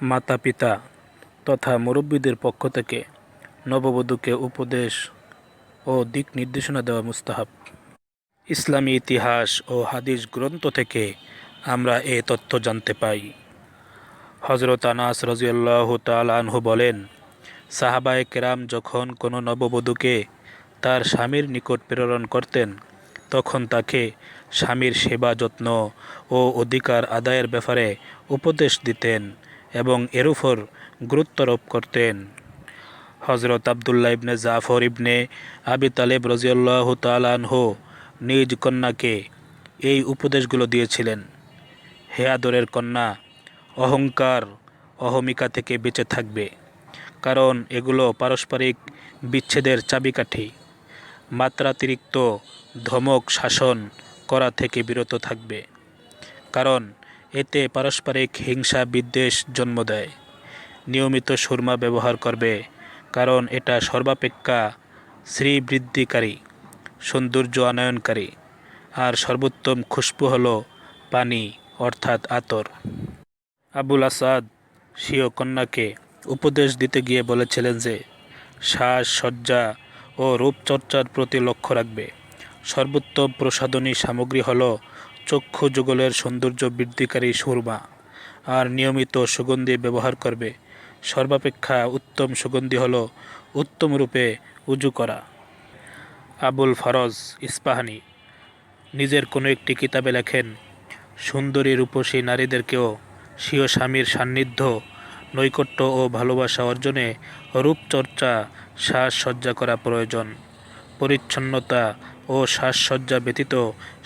মাতা পিতা তথা মুরব্বীদের পক্ষ থেকে নববধূকে উপদেশ ও দিক নির্দেশনা দেওয়া মুস্তাহাব। ইসলামী ইতিহাস ও হাদিস গ্রন্থ থেকে আমরা এ তথ্য জানতে পাই। হজরত আনাস রাজিয়াল্লাহ আনহু বলেন, সাহাবায়ে কেরাম যখন কোনো নববধূকে তার স্বামীর নিকট প্রেরণ করতেন, তখন তাকে স্বামীর সেবা যত্ন ও অধিকার আদায়ের ব্যাপারে উপদেশ দিতেন। এবং এর উপর গুরুত্বারোপ করতেন। হজরত আবদুল্লাহ ইবনে জাফর ইবনে আবি তালেব রজিয়াল্লাহ তালানহু নিজ কন্যাকে এই উপদেশগুলো দিয়েছিলেন, হে আদরের কন্যা, অহংকার অহমিকা থেকে বেঁচে থাকবে, কারণ এগুলো পারস্পরিক বিচ্ছেদের চাবিকাঠি। মাত্রাতিরিক্ত ধমক শাসন করা থেকে বিরত থাকবে, কারণ এতে পারস্পরিক হিংসা বিদ্বেষ জন্ম দেয়। নিয়মিত সুরমা ব্যবহার করবে, কারণ এটা সর্বাপেক্ষা শ্রীবৃদ্ধিকারী, সৌন্দর্য আনয়নকারী, আর সর্বোত্তম খুশবু হলো পানি, অর্থাৎ আতর। আবুল আসাদ, স্বীয় কন্যাকে উপদেশ দিতে গিয়ে বলেছিলেন যে, শ্বাস সজ্জা ও রূপচর্চার প্রতি লক্ষ্য রাখবে। সর্বোত্তম প্রসাধনী সামগ্রী হল চক্ষু যুগলের সৌন্দর্য বৃদ্ধিকারী সুরমা। আর নিয়মিত সুগন্ধি ব্যবহার করবে। সর্বাপেক্ষা উত্তম সুগন্ধি হল উত্তম রূপে উজু করা। আবুল ফরজ ইস্পাহানি নিজের কোনো একটি কিতাবে লেখেন, সুন্দরী রূপসী নারীদেরকেও স্বীয় স্বামীর সান্নিধ্য, নৈকট্য ও ভালোবাসা অর্জনে রূপচর্চা, সাজসজ্জা করা প্রয়োজন। পরিচ্ছন্নতা ও সাজসজ্জা ব্যতীত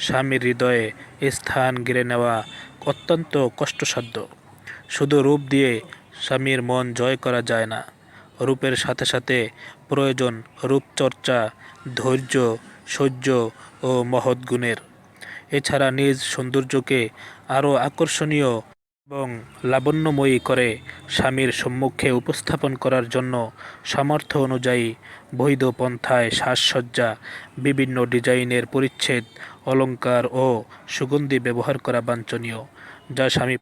স্বামীর হৃদয়ে স্থান গেড়ে নেওয়া অত্যন্ত কষ্টসাধ্য। শুধু রূপ দিয়ে স্বামীর মন জয় করা যায় না, রূপের সাথে সাথে প্রয়োজন রূপচর্চা, ধৈর্য, সহ্য ও মহৎ গুণের। এছাড়া নিজ সৌন্দর্যকে আরও আকর্ষণীয় এবং লাবণ্যময়ী করে স্বামীর সম্মুখে উপস্থাপন করার জন্য সামর্থ্য অনুযায়ী বৈধ পন্থায় সাজসজ্জা, বিভিন্ন ডিজাইনের পরিচ্ছেদ অলঙ্কার ও সুগন্ধি ব্যবহার করা বাঞ্ছনীয়, যা স্বামী